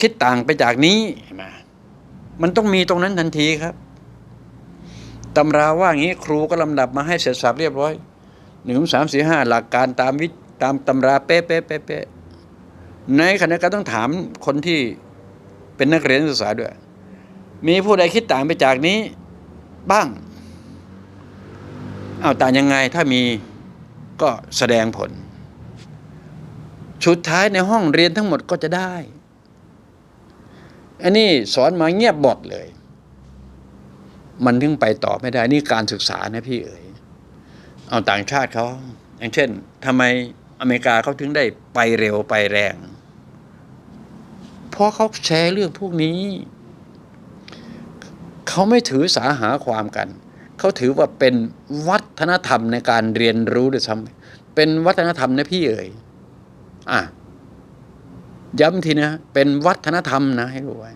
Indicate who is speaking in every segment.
Speaker 1: คิดต่างไปจากนี้เห็นไหมมันต้องมีตรงนั้นทันทีครับตำราว่างี้ครูก็ลำดับมาให้เสร็จสับเรียบร้อยหนึ่งสามสี่ห้าหลักการตามวิตามตำราเป๊ะเป๊ะเป๊ะเป๊ะในขณะการต้องถามคนที่เป็นนักเรียนนักศึกษาด้วย มีผู้ใดคิดต่างไปจากนี้ บ้างเอาต่างยังไงถ้ามีก็แสดงผลสุดท้ายในห้องเรียนทั้งหมดก็จะได้ อันนี้สอนมาเงียบบทเลย มันถึงไปต่อไม่ได้นี่การศึกษานะพี่เอ๋ยเอาต่างชาติเขาอย่างเช่นทำไมอเมริกาเขาถึงได้ไปเร็วไปแรง เพราะเขาแชร์เรื่องพวกนี้ เขาไม่ถือสาหาความกัน เขาถือว่าเป็นวัฒนธรรมในการเรียนรู้ด้วยซ้ำเป็นวัฒนธรรมนะพี่เอ๋ยอะ ย้ำทีนะเป็นวัฒนธรรมนะให้รู้ไว้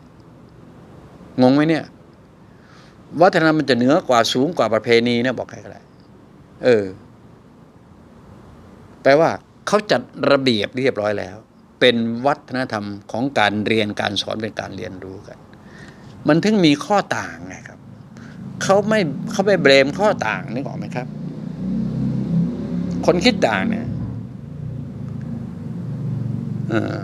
Speaker 1: งงไหมเนี่ย วัฒนธรรมมันจะเหนือกว่าสูงกว่าประเพณีนะบอกใครก็ได้เออ แปลว่าเขาจัดระเบียบเรียบร้อยแล้ว เป็นวัฒนธรรมของการเรียนการสอนเป็นการเรียนรู้กัน มันถึงมีข้อต่างไงครับเขาไม่เขาไม่เบรมข้อต่างนึกออกไหมครับ คนคิดต่างเนี่ย เอ่อ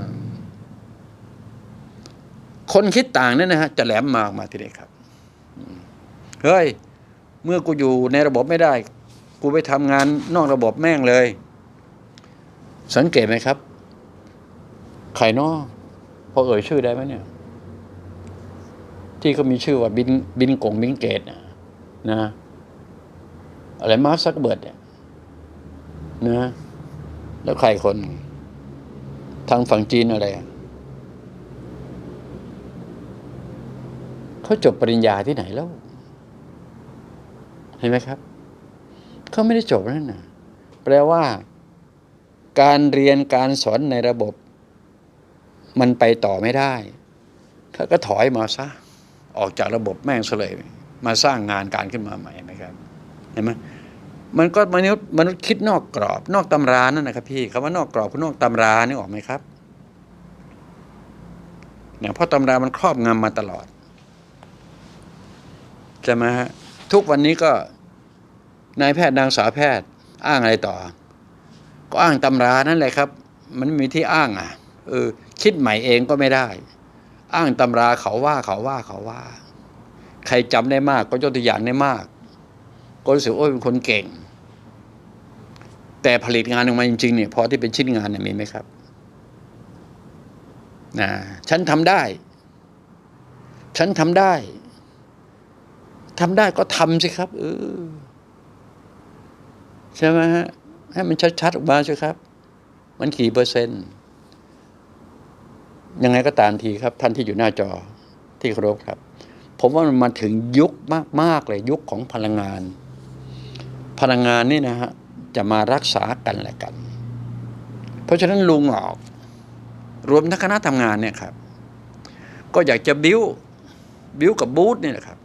Speaker 1: คนคิดต่างเนี่ยนะฮะจะแหลมมากมาทีเดียวครับเฮ้ยเมื่อกูอยู่ในระบบไม่ได้ กูไปทำงานนอกระบบแม่งเลย สังเกตไหมครับ ใครนอพอเอ่ยชื่อได้ไหมเนี่ย ที่เขามีชื่อว่าบินบินกงบินเกตนะนะอะไรมาร์คซักเบิร์ดเนี่ยนะ แล้วใครคน ทางฝั่งจีนอะไรอะ เขาจบปริญญาที่ไหนแล้ว เห็นไหมครับ เขาไม่ได้จบนั่นนะแปลว่า การเรียนการสอนในระบบ มันไปต่อไม่ได้เขาก็ถอยมาซะออกจากระบบแม่งเลย มาสร้างงานการขึ้นมาใหม่นไหมครับ เห็นไหมมันก็มนุษย์มนุษย์คิดนอกกรอบ นอกตำรานั่นนะครับ พี่คำว่านอกกรอบคือนอกตำรานี่ออกไหมครับเนี่ยเพราะตำรามันครอบงำมาตลอด ช่ไหมฮะทุกวันนี้ก็นายแพทย์นางสาวแพทย์ อ้างอะไรต่อ ก็อ้างตำรานั่นแหละครับ มันม่มีที่อ้างอะเออคิดใหม่เองก็ไม่ได้ อ้างตำราเขาว่าเขาว่าเขาว่า ใครจำได้มากก็ยกตัวอย่างได้มาก ก็รู้สึกโอ้ยเป็นคนเก่ง แต่ผลิตงานออกมาจริงๆเนี่ยพอที่เป็นชิ้นงานเนี่ยมีไหมครับนะฉันทำได้ ฉันทำได้ ทำได้ก็ทำสิครับเออใช่ไหมฮะให้มันชัดๆออกมาสิครับ มันกี่เปอร์เซ็นต์ยังไงก็ตามทีครับ ท่านที่อยู่หน้าจอที่เคารพครับ ผมว่ามันมาถึงยุคมากๆเลยยุคของพลังงาน พลังงานนี่นะฮะจะมารักษากันและกัน เพราะฉะนั้นลุงออก รวมทั้งคณะทำงานเนี่ยครับ ก็อยากจะบิ้วบิ้วกับบูธนี่แหละครับ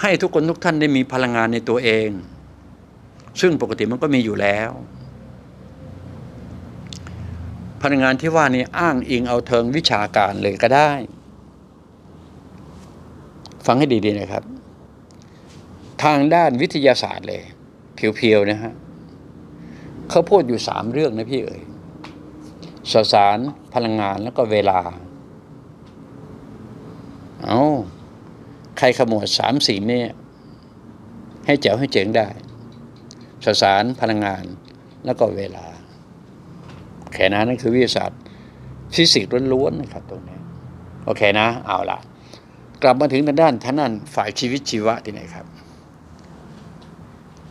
Speaker 1: ให้ทุกคนทุกท่านได้มีพลังงานในตัวเอง ซึ่งปกติมันก็มีอยู่แล้ว พลังงานที่ว่านี้อ้างอิงเอาเทิงวิชาการเลยก็ได้ ฟังให้ดีๆนะครับ ทางด้านวิทยาศาสตร์เลยเพียวๆนะฮะเขาพูดอยู่สามเรื่องนะพี่เอ๋ยสสารพลังงานแล้วก็เวลา เอา ใครขโมยสามสิ่งนี้ให้เจ๋วให้เจ๋งได้สสารพลังงานแล้วก็เวลา แค่นั้นนั่นคือวิทยาศาสตร์ฟิสิกส์ล้วนๆนะครับตรงนี้ โอเคนะ เอาละกลับมาถึงทางด้านท่านนั้นฝ่ายชีวิตชีวะที่ไหนครับ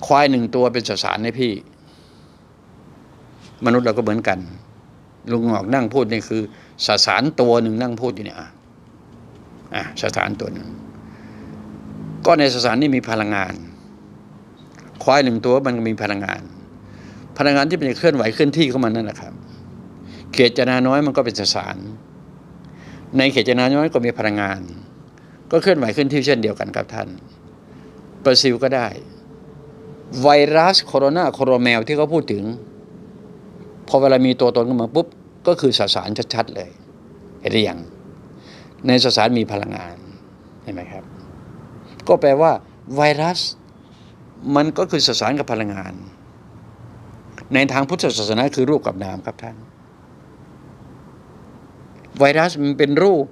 Speaker 1: ควายหนึ่งตัวเป็นสสารในพี่ มนุษย์เราก็เหมือนกัน ลุงหงอกนั่งพูดนี่คือสสารตัวหนึ่งนั่งพูดอยู่เนี่ยอะอะสสารตัวหนึ่ง ก็ในสสารนี่มีพลังงาน ควายหนึ่งตัวมันมีพลังงาน พลังงานที่เป็นเคลื่อนไหวเคลื่อนที่เข้ามานั่นแหละครับ เขตจนาน้อยมันก็เป็นสสาร ในเขตจนาน้อยก็มีพลังงาน ก็เคลื่อนไหวเคลื่อนที่เช่นเดียวกันครับท่านปร์ซิลก็ได้ ไวรัสโคโรนาโคโรแมลที่เขาพูดถึง พอเวลามีตัวตนขึ้นมาปุ๊บ ก็คือสสารชัดๆเลยเห็นหรือยังในสสารมีพลังงานเห็นไหมครับ ก็แปลว่า ไวรัส มันก็คือสสารกับพลังงาน ในทางพุทธศาสนาคือรูปกับนามครับท่าน ไวรัสมันเป็นรูป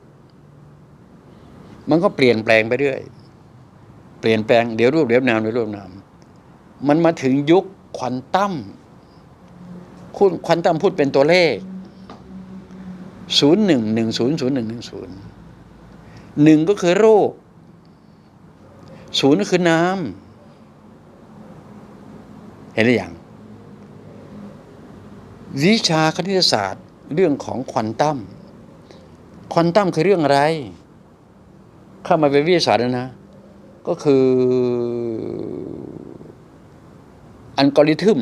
Speaker 1: มันก็เปลี่ยนแปลงไปเรื่อย เปลี่ยนแปลงเดี๋ยวรูปเดี๋ยวนามเดี๋ยวรูปนาม มันมาถึงยุคควอนตัมคุณควอนตัมพูดเป็นตัวเลขศูนย์หนึ่งหนึ่งศูนย์ศูนย์หนึ่งหนึ่งศูนย์หนึ่งก็คือโรค ศูนย์ก็คือน้ำเห็นหรือยังวิชาคณิตศาสตร์เรื่องของควอนตัมควอนตัมคือเรื่องอะไร เข้ามาเป็นวิทยาศาสตร์แล้วนะ ก็คืออัลกอริทึม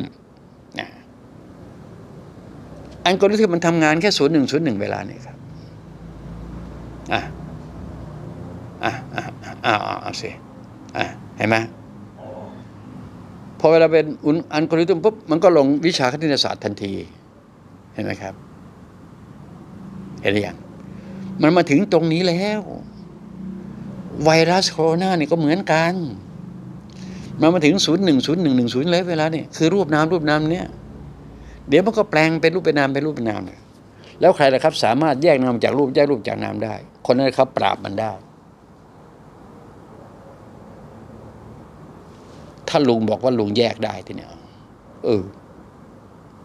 Speaker 1: อัลกอริทึมมันทำงานแค่ศูนย์หนึ่งศูนย์หนึ่งเวลานี่ครับอะอะอะอะอะอะสิ อะเห็นไหมพอเวลาเป็นอัลกอริทึมปุ๊บมันก็ลงวิชาคณิตศาสตร์ทันที เห็นไหมครับ เห็นหรือยังมันมาถึงตรงนี้แล้ว ไวรัสโคโรนาเนี่ยก็เหมือนกันมันมาถึงศูนย์หนึ่งศูนย์หนึ่งหนึ่งศูนย์เลยเวลาเนี่ยคือรูปนามรูปนามเนี่ย เดี๋ยวมันก็แปลงเป็นรูปเป็นนามเป็นรูปเป็นนามแล้วใครล่ะครับ สามารถแยกนามจากรูปแยกรูปจากนามได้ คนนั้นครับปราบมันได้ ถ้าลุงบอกว่าลุงแยกได้ทีเนี้ยเออ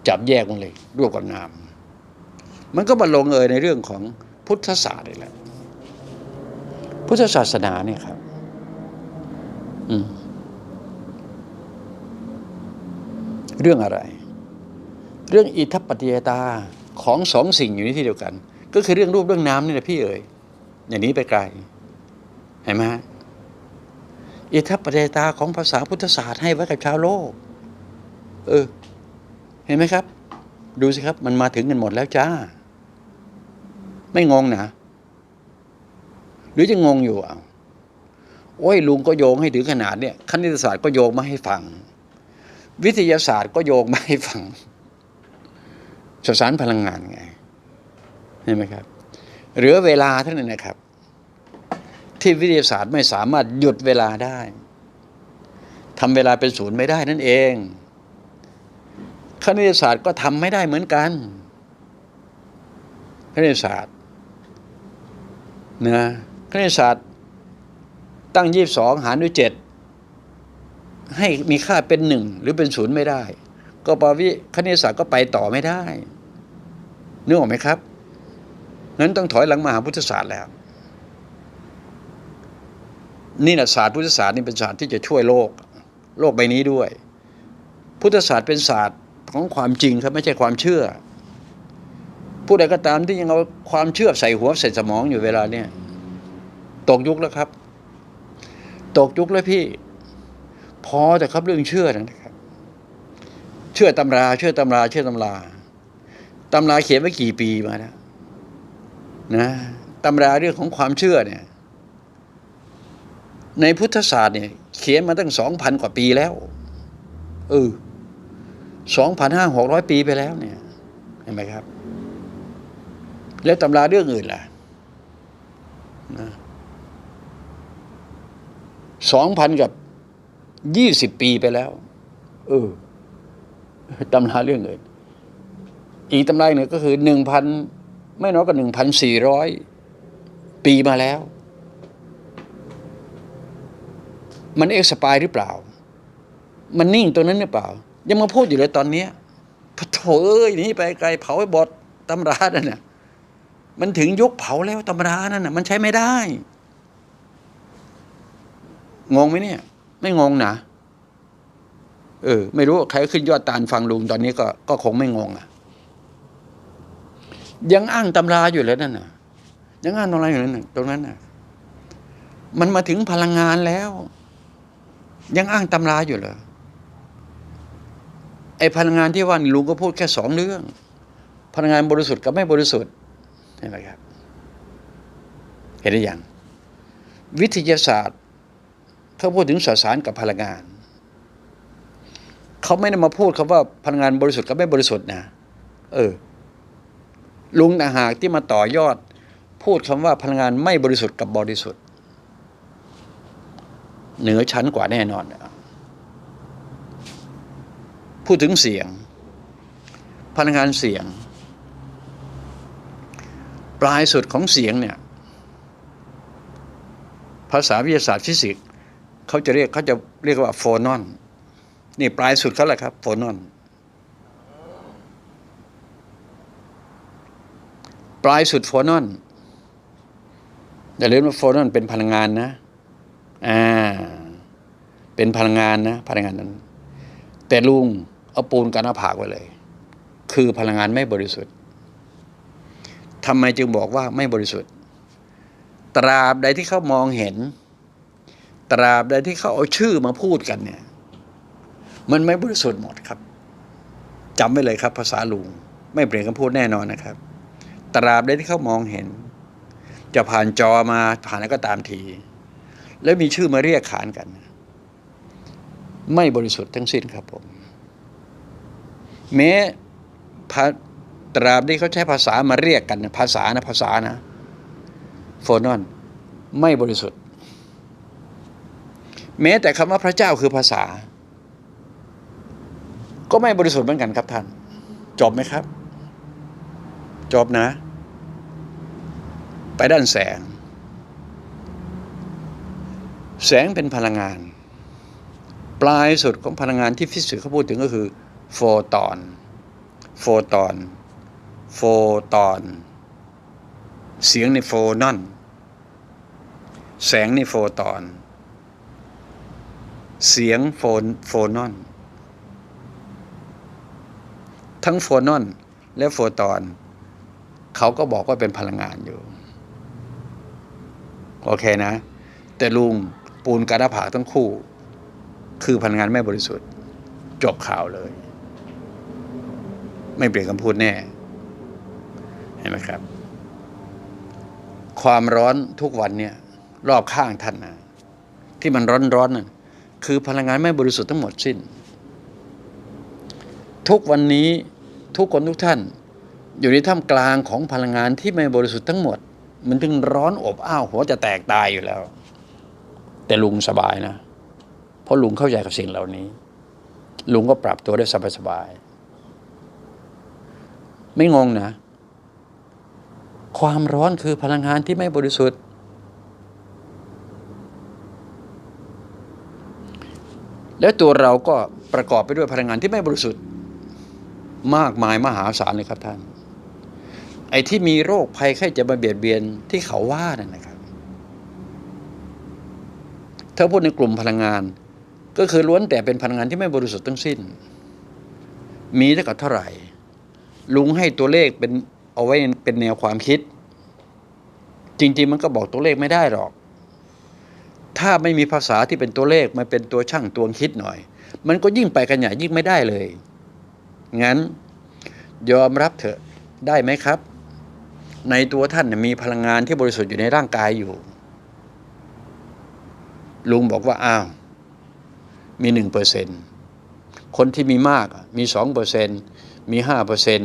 Speaker 1: จับแยกมันเลยรูปกับนาม มันก็มาลงเอยในเรื่องของพุทธศาสตร์เลยแหละพุทธศาสนาเนี่ยครับ อืมเรื่องอะไร เรื่องอิทัปปัจจยตาของสองสิ่งอยู่ในที่เดียวกัน ก็คือเรื่องรูปเรื่องน้ำนี่แหละพี่เอ๋ยอย่างนี้ไปไกลเห็นไหมฮะ อิทัปปัจจยตาของภาษาพุทธศาสตร์ให้ไว้กับชาวโลก เออ เห็นไหมครับ ดูสิครับ มันมาถึงกันหมดแล้วจ้า ไม่งงนะ หรือจะงงอยู่อะโอ้ยลุงก็โยงให้ถึงขนาดเนี่ยคณิตศาสตร์ก็โยงมาให้ฟัง วิทยาศาสตร์ก็โยงมาให้ฟังสสารพลังงานไงเห็นไหมครับ เหลือเวลาเท่านั้นนะครับ ที่วิทยาศาสตร์ไม่สามารถหยุดเวลาได้ทำเวลาเป็นศูนย์ไม่ได้นั่นเองคณิตศาสตร์ก็ทำไม่ได้เหมือนกันคณิตศาสตร์นะคณิตศาสตร์ตั้งยี่สองหารด้วยเจ็ดให้มีค่าเป็นหนึ่งหรือเป็นศูนย์ไม่ได้ ก็ปวิคณิตศาสตร์ก็ไปต่อไม่ได้นึกออกไหมครับงั้นต้องถอยหลังมาหาพุทธศาสตร์แล้ว นี่นะศาสตร์พุทธศาสตร์นี่เป็นศาสตร์ที่จะช่วยโลก โลกใบนี้ด้วย พุทธศาสตร์เป็นศาสตร์ของความจริงครับไม่ใช่ความเชื่อ ผู้ใดก็ตามที่ยังเอาความเชื่อใส่หัวใส่สมองอยู่เวลาเนี่ยตกยุคแล้วครับ ตกยุคแล้วพี่ พอแต่ครับเรื่องเชื่อนะครับ เชื่อตำราเชื่อตำราเชื่อตำราตำราเขียนไว้กี่ปีมาแล้วนะตำราเรื่องของความเชื่อเนี่ย ในพุทธศาสตร์เนี่ยเขียนมาตั้งสองพันกว่าปีแล้วเออสองพันห้าหกร้อยปีไปแล้วเนี่ยเห็นไหมครับ แล้วตำราเรื่องอื่นล่ะสองพันกับยี่สิบปีไปแล้วเออตำราเรื่องอื่น อีกตำราหนึ่งก็คือหนึ่งพันไม่น้อยกว่าหนึ่งพันสี่ร้อยปีมาแล้ว มันเอ็กสปายหรือเปล่า มันนิ่งตรงนั้นหรือเปล่า ยังมาพูดอยู่เลยตอนเนี้ยพโถเอ้ยนี่ไปไกลเผาไอ้บอดตำรานั่นน่ะมันถึงยุคเผาแล้วตำรานั่นน่ะมันใช้ไม่ได้ งงไหมเนี่ย ไม่งงนะเออ ไม่รู้ใครขึ้นยอดตาลฟังลุงตอนนี้ก็ก็คงไม่งงอะ ยังอ้างตำราอยู่เลยนั่นน่ะ ยังอ้างตำราอยู่นั่นตรงนั้นน่ะ มันมาถึงพลังงานแล้ว ยังอ้างตำราอยู่เหรอไอพลังงานที่ว่าลุงก็พูดแค่สองเรื่อง พลังงานบริสุทธิ์กับไม่บริสุทธิ์เห็นไหมครับ เห็นหรือยังวิทยาศาสตร์เขาพูดถึงสสารกับพลังงานเขาไม่ได้มาพูดคำว่าพลังงานบริสุทธิ์กับไม่บริสุทธิ์นะเออ ลุงต่างหากที่มาต่อยอด พูดคำว่าพลังงานไม่บริสุทธิ์กับบริสุทธิ์ เหนือชั้นกว่าแน่นอน พูดถึงเสียง พลังงานเสียง ปลายสุดของเสียงเนี่ย ภาษาวิทยาศาสตร์ฟิสิกส์เขาจะเรียกเขาจะเรียกว่าโฟนอน นี่ปลายสุดเขาแหละครับโฟนอน ปลายสุดโฟนอนอย่าลืมว่าโฟนอนเป็นพลังงานนะ อ่าเป็นพลังงานนะพลังงานนั้น แต่ลุงเอาปูนกันหน้าผากไว้เลย คือพลังงานไม่บริสุทธิ์ทำไมจึงบอกว่าไม่บริสุทธิ์ ตราบใดที่เขามองเห็น ตราบใดที่เขาเอาชื่อมาพูดกันเนี่ย มันไม่บริสุทธิ์หมดครับจำไว้เลยครับ ภาษาลุงไม่เปลี่ยนคำพูดแน่นอนนะครับ ตราบใดที่เขามองเห็น จะผ่านจอมาผ่านอะไรก็ตามที แล้วมีชื่อมาเรียกขานกัน ไม่บริสุทธิ์ทั้งสิ้นครับผม แม้พระตราบที่เขาใช้ภาษามาเรียกกัน ภาษานะภาษานะโฟนอน ไม่บริสุทธิ์ แม้แต่คำว่าพระเจ้าคือภาษา ก็ไม่บริสุทธิ์เหมือนกันครับท่าน จบไหมครับ จบนะ ไปด้านแสง แสงเป็นพลังงาน ปลายสุดของพลังงานที่ฟิสิกส์เขาพูดถึงก็คือโฟตอน โฟตอน โฟตอน เสียงในโฟนอน แสงในโฟตอน เสียงโฟนโฟนอน ทั้งโฟนอนและโฟตอน เขาก็บอกว่าเป็นพลังงานอยู่ โอเคนะ แต่ลุง ปูนกระผาทั้งคู่ คือพลังงานไม่บริสุทธิ์ จบข่าวเลย ไม่เปลี่ยนคำพูดแน่ เห็นไหมครับ ความร้อนทุกวันเนี่ยรอบข้างท่านนะที่มันร้อนร้อนนั่นคือพลังงานไม่บริสุทธิ์ทั้งหมดสิ้น ทุกวันนี้ทุกคนทุกท่าน อยู่ในท่ามกลางของพลังงานที่ไม่บริสุทธิ์ทั้งหมด มันถึงร้อนอบอ้าวหัวจะแตกตายอยู่แล้ว แต่ลุงสบายนะ เพราะลุงเข้าใจกับสิ่งเหล่านี้ ลุงก็ปรับตัวได้สบายๆไม่งงนะ ความร้อนคือพลังงานที่ไม่บริสุทธิ์ และตัวเราก็ประกอบไปด้วยพลังงานที่ไม่บริสุทธิ์ มากมายมหาศาลเลยครับท่าน ไอ้ที่มีโรคภัยไข้เจะมาเบียดเบียนที่เขาว่านั่นนะครับ ถ้าพูดในกลุ่มพลังงาน ก็คือล้วนแต่เป็นพลังงานที่ไม่บริสุทธิ์ทั้งสิ้น มีเท่ากับเท่าไหร่ ลุงให้ตัวเลขเป็นเอาไว้เป็นแนวความคิด จริง ๆ มันก็บอกตัวเลขไม่ได้หรอก ถ้าไม่มีภาษาที่เป็นตัวเลขมาเป็นตัวช่างตวงคิดหน่อย มันก็ยิ่งไปกันใหญ่ยิ่งไม่ได้เลย งั้น ยอมรับเถอะได้ไหมครับ ในตัวท่านมีพลังงานที่บริสุทธิ์อยู่ในร่างกายอยู่ ลุงบอกว่าอ้าวมีหนึ่งเปอร์เซ็นคนที่มีมากมีสองเปอร์เซ็นมีห้าเปอร์เซ็น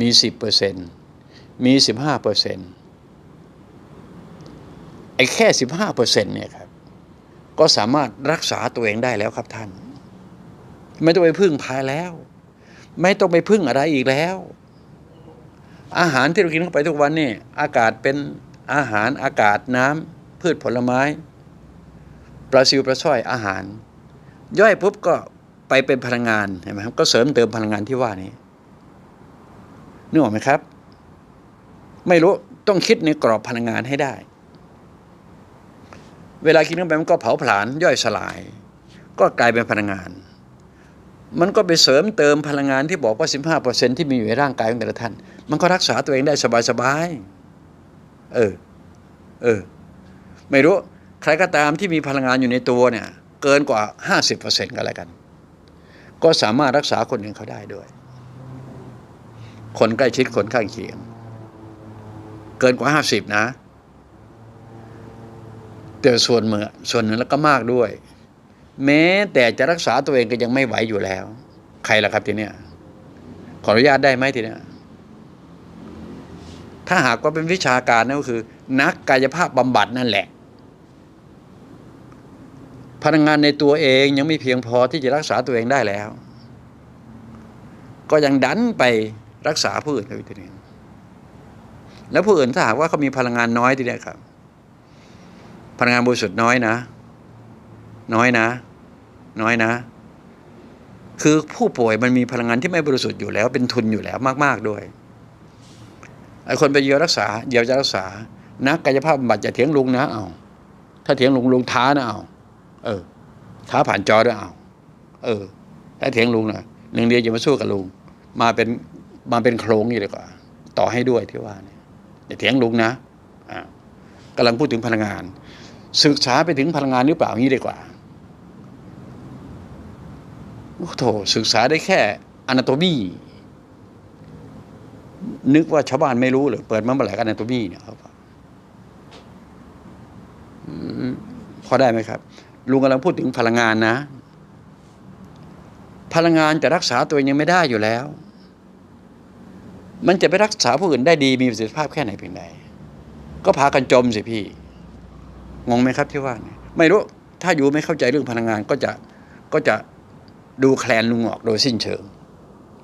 Speaker 1: มีสิบเปอร์เซ็นมีสิบห้าเปอร์เซ็นไอ้แค่สิบห้าเปอร์เซ็นเนี่ยครับ ก็สามารถรักษาตัวเองได้แล้วครับท่าน ไม่ต้องไปพึ่งพายแล้ว ไม่ต้องไปพึ่งอะไรอีกแล้ว อาหารที่เรากินเข้าไปทุกวันนี่อากาศเป็นอาหารอากาศน้ำพืชผลไม้ ปลาซิวปลาสร้อยอาหาร ย่อยปุ๊บก็ไปเป็นพลังงานเห็นไหมครับก็เสริมเติมพลังงานที่ว่านี้นึกออกไหมครับ ไม่รู้ต้องคิดในกรอบพลังงานให้ได้ เวลากินเข้าไปมันก็เผาผลาญย่อยสลาย ก็กลายเป็นพลังงาน มันก็ไปเสริมเติมพลังงานที่บอกว่า 15%ที่มีอยู่ในร่างกายของแต่ละท่าน มันก็รักษาตัวเองได้สบายๆเออเออ ไม่รู้ ใครก็ตามที่มีพลังงานอยู่ในตัวเนี่ยเกินกว่า 50%ก็แล้วกัน ก็สามารถรักษาคนอื่นเขาได้ด้วย คนใกล้ชิดคนข้างเคียง เกินกว่า 50 นะ แต่ส่วนเมื่อส่วนนึ่งแล้วก็มากด้วย แม้แต่จะรักษาตัวเองก็ยังไม่ไหวอยู่แล้ว ใครล่ะครับทีเนี้ยขออนุญาตได้ไหมทีเนี้ยถ้าหากว่าเป็นวิชาการนั่นก็คือ นักกายภาพบำบัดนั่นแหละ พลังงานในตัวเองยังไม่เพียงพอที่จะรักษาตัวเองได้แล้ว ก็ยังดันไปรักษาผู้อื่นเขาอีกทีนึงแล้วผู้อื่นถ้าหากว่าเขามีพลังงานน้อยทีเนี้ยครับ พลังงานบริสุทธิ์น้อยนะ น้อยนะ น้อยนะ คือผู้ป่วยมันมีพลังงานที่ไม่บริสุทธิ์อยู่แล้ว เป็นทุนอยู่แล้วมาก ๆด้วยไอ้คนไปเยียวรักษาเยียวจะรักษานักกายภาพบำบัดจะเถียงลุงนะเอาถ้าเถียงลุงลุงท้านะเอา เออ ท้าผ่านจอด้วยเอาเออถ้าเถียงลุงนะหนึ่งเดียวจะมาสู้กับลุง มาเป็นมาเป็นโครงนี่ดีกว่า ต่อให้ด้วยที่ว่าเนี่ยอย่าเถียงลุงนะอ่ากำลังพูดถึงพลังงาน ศึกษาไปถึงพลังงานหรือเปล่างี้ดีกว่าโอ้โถศึกษาได้แค่อนาโตมีนึกว่าชาวบ้านไม่รู้หรือเปิดมาเมื่อไหร่อนาโตมีเนี่ยครับพอได้ไหมครับ ลุงกำลังพูดถึงพลังงานนะ พลังงานจะรักษาตัวเองยังไม่ได้อยู่แล้ว มันจะไปรักษาผู้อื่นได้ดีมีประสิทธิภาพแค่ไหนเพียงใดก็พากันจมสิพี่ งงไหมครับที่ว่าเนี่ยไม่รู้ ถ้าอยู่ไม่เข้าใจเรื่องพลังงานก็จะก็จะดูแคลนลุงออกโดยสิ้นเชิง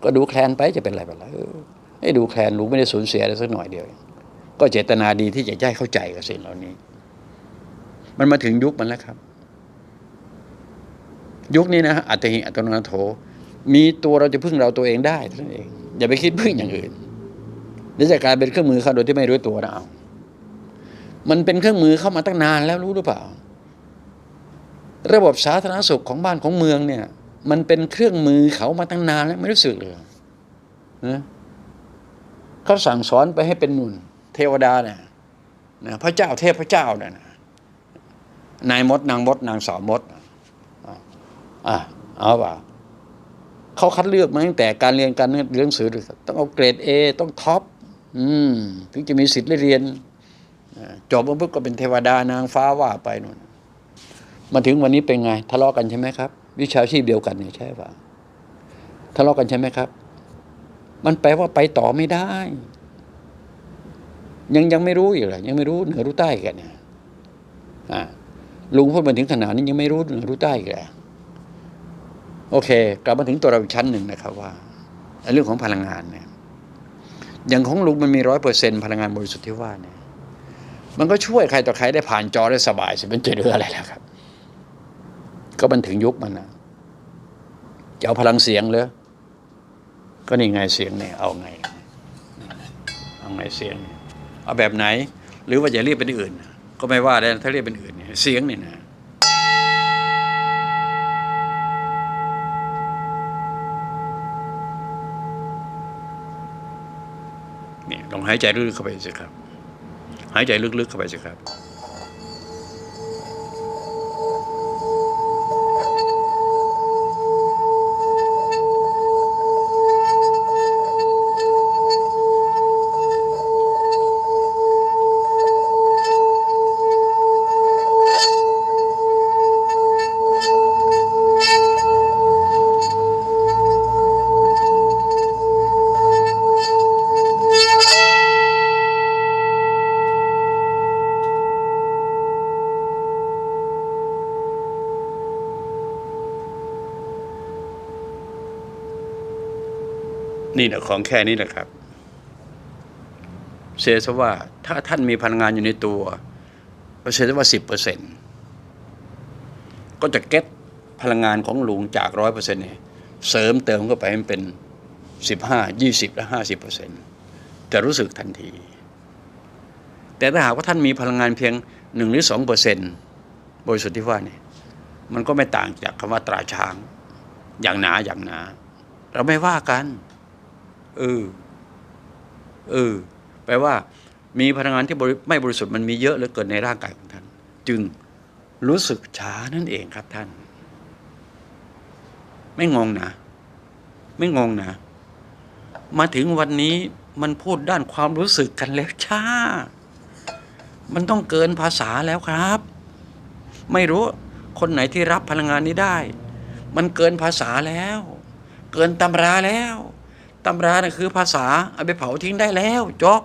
Speaker 1: ก็ดูแคลนไปจะเป็นอะไรไปล่ะเออให้ดูแคลนลุงไม่ได้สูญเสียอะไรสักหน่อยเดียว ก็เจตนาดีที่จะให้เข้าใจกับสิ่งเหล่านี้ มันมาถึงยุคมันแล้วครับ ยุคนี้นะอัตหิอัตโนโถ มีตัวเราจะพึ่งเราตัวเองได้เท่านั้นเอง อย่าไปคิดพึ่งอย่างอื่นเดี๋ยวจะกลายเป็นเครื่องมือเขาโดยที่ไม่รู้ตัวนะเอามันเป็นเครื่องมือเข้ามาตั้งนานแล้วรู้หรือเปล่า ระบบสาธารณสุขของบ้านของเมืองเนี่ย มันเป็นเครื่องมือเขามาตั้งนานแล้วไม่รู้สึกเลยนะเขาสั่งสอนไปให้เป็นนุนเทวดาเนี่ยนะพระเจ้าเทพพระเจ้าเนี่ยนะนายมดนางมดนางสาวมด อะเอาเปล่าเขาคัดเลือกมาตั้งแต่การเรียนการเรียนหนังสือต้องเอาเกรดเอต้องท็อปอืมถึงจะมีสิทธิ์ได้เรียนจบมาปุ๊บก็เป็นเทวดานางฟ้าว่าไปนู่นมาถึงวันนี้เป็นไง ทะเลาะกันใช่ไหมครับ วิชาชีพเดียวกันเนี่ยใช่ป่ะทะเลาะกันใช่ไหมครับ มันแปลว่าไปต่อไม่ได้ ยังยังไม่รู้อยู่เลยยังไม่รู้เหนือรู้ใต้กันเนี่ยลุงพูดมาถึงขนาดนี้ยังไม่รู้เหนือรู้ใต้กัน โอเค กลับมาถึงตัวเราอีกชั้นหนึ่งนะครับว่าเรื่องของพลังงานเนี่ยอย่างของลุงมันมีร้อยเปอร์เซ็นพลังงานบริสุทธิ์ที่ว่าเนี่ยมันก็ช่วยใครต่อใครได้ผ่านจอได้สบายสิเป็นเจเหลืออะไรแล้วครับ ก็มันถึงยุคมันนะจะเอาพลังเสียงเลยก็นี่ไงเสียงเนี่ยเอาไง เอาไงเสียงเนี่ยเอาแบบไหน หรือว่าจะเรียกเป็นอื่น ก็ไม่ว่าได้ถ้าเรียกเป็นอื่นเนี่ยเสียงเนี่ยนะ เนี่ยลองหายใจลึกๆเข้าไปสิครับ หายใจลึกๆเข้าไปสิครับ นี่แหละของแค่นี้แหละครับ เสียซะว่าถ้าท่านมีพลังงานอยู่ในตัวก็เสียซะว่าสิบเปอร์เซ็นก็จะเก็ตพลังงานของลุงจากร้อยเปอร์เซ็นต์เนี่ยเสริมเติมเข้าไปให้มันเป็นสิบห้ายี่สิบและห้าสิบเปอร์เซ็นต์จะรู้สึกทันที แต่ถ้าหากว่าท่านมีพลังงานเพียงหนึ่งหรือสองเปอร์เซ็นต์บริสุทธิ์ที่ว่าเนี่ยมันก็ไม่ต่างจากคำว่าตราช้าง อย่างหนาอย่างหนา เราไม่ว่ากัน เออ เออ แปลว่า มีพลังงานที่ไม่บริสุทธิ์มันมีเยอะเหลือเกินในร่างกายของท่าน จึงรู้สึกช้านั่นเองครับท่าน ไม่งงนะ ไม่งงนะ มาถึงวันนี้มันพูดด้านความรู้สึกกันแล้วช้า มันต้องเกินภาษาแล้วครับ ไม่รู้คนไหนที่รับพลังงานนี้ได้ มันเกินภาษาแล้ว เกินตำราแล้ว ตำรานะ่ะคือภาษาเอาไปเผาทิ้งได้แล้วจบ